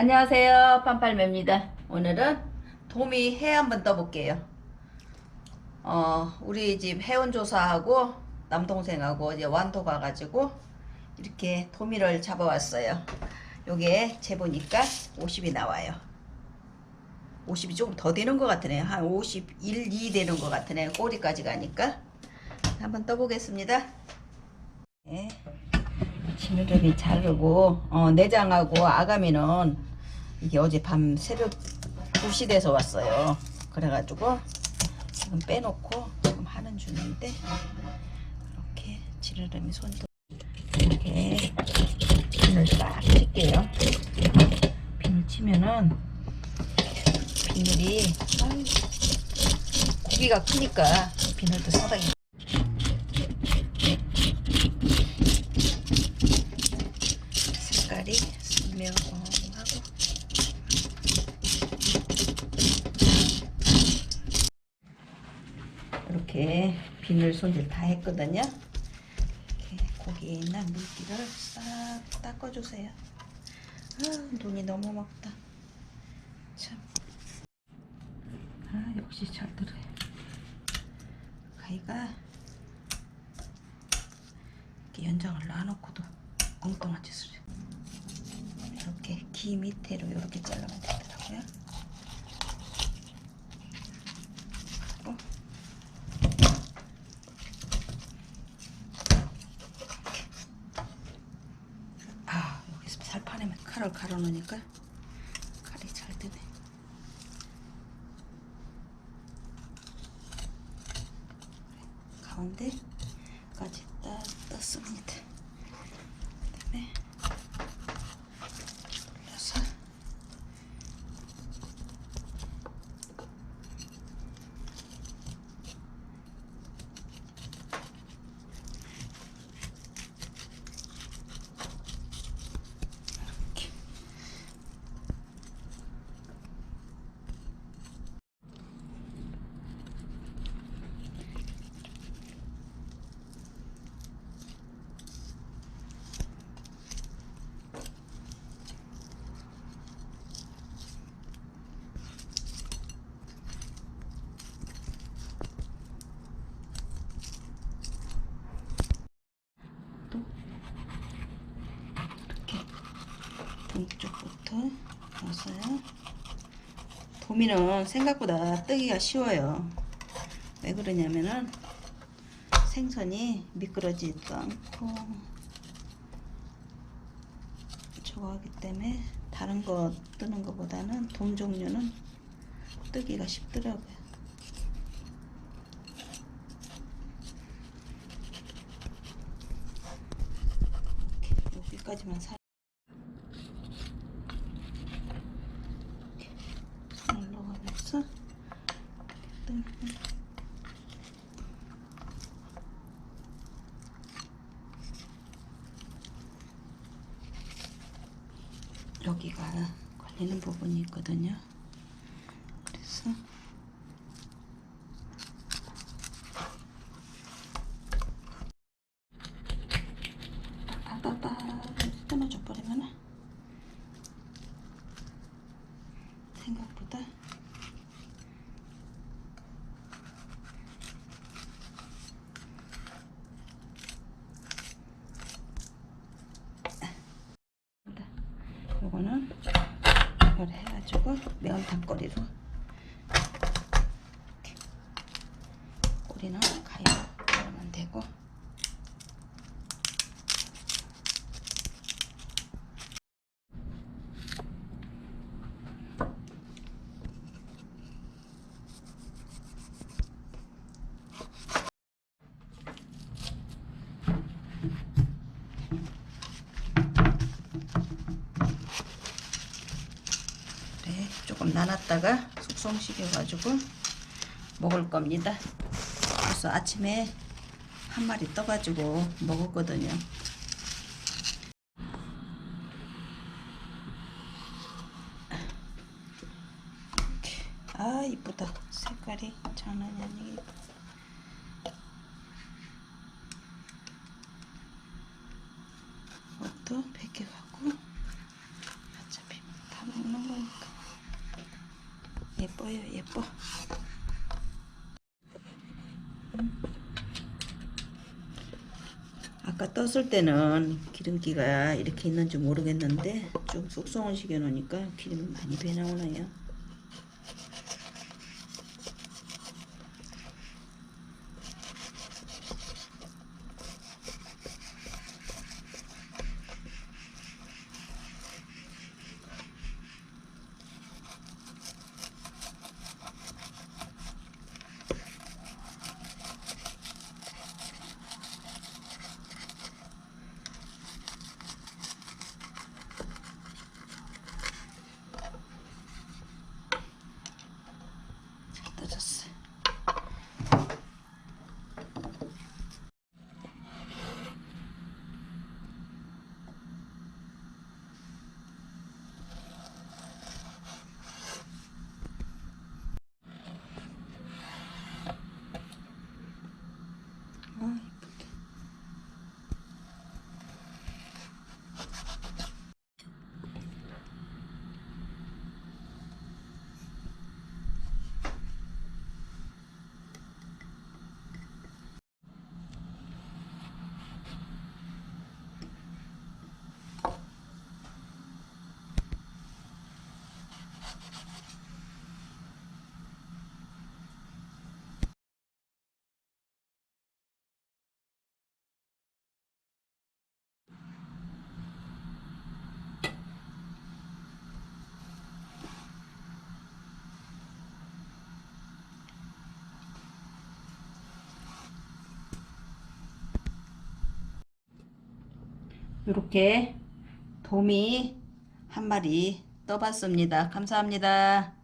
안녕하세요. 판팔매입니다. 오늘은 도미 해 한번 떠볼게요. 어, 우리 집 해운 조사하고 남동생하고 이제 완도 가가지고 이렇게 도미를 잡아왔어요. 요게 재보니까 50이 나와요. 50이 조금 더 되는 것 같으네요. 한 51, 2 되는 것 같으네요. 꼬리까지 가니까. 한번 떠보겠습니다. 네. 지느러미 자르고 어, 내장하고 아가미는 이게 어제 밤 새벽 2시 돼서 왔어요. 그래가지고 지금 빼놓고 지금 하는 중인데 이렇게 지느러미 손도 이렇게 비늘 딱 칠게요. 비늘 치면은 비늘이 고기가 크니까 비늘도 상당히 색깔이 선명하고 이렇게 비늘 손질 다 했거든요. 이렇게 고기에 있는 물기를 싹 닦아주세요. 아, 눈이 너무 먹다. 참. 아, 역시 잘 들어요. 가위가 이렇게 연장을 놔놓고도 엉뚱한 짓을 해요. 이렇게 귀 밑에로 이렇게 잘라면 되더라고요. 그리고 아 여기서 살판에 칼을 갈아 놓으니까 칼이 잘 드네. 가운데까지 딱 떴습니다. 그 다음에 동쪽부터 넣어서요. 도미는 생각보다 뜨기가 쉬워요. 왜 그러냐면은 생선이 미끄러지지도 않고 저거 하기 때문에 다른 거 뜨는 것보다는 돔 종류는 뜨기가 쉽더라고요. 이렇게 여기까지만 살이렇게 손을 넣어가면서 이렇게 뜨면 여기가 걸리는 부분이 있거든요. 그래서 빠빠빠 끊어져 버리면 생각보다 요거는 이걸 해가지고 매운탕거리로 이렇게 꼬리는 가위로 자르면 되고 그래 조금 나눴다가 숙성시켜가지고 먹을 겁니다. 그래서 아침에 한 마리 떠가지고 먹었거든요. 이렇게. 아 이쁘다 색깔이 장난이 아니게 이것도 100개 갖고 예뻐. 아까 떴을 때는 기름기가 이렇게 있는지 모르겠는데 좀 숙성을 시켜 놓으니까 기름이 많이 배 나오네요. 이렇게 도미 한 마리 떠봤습니다. 감사합니다.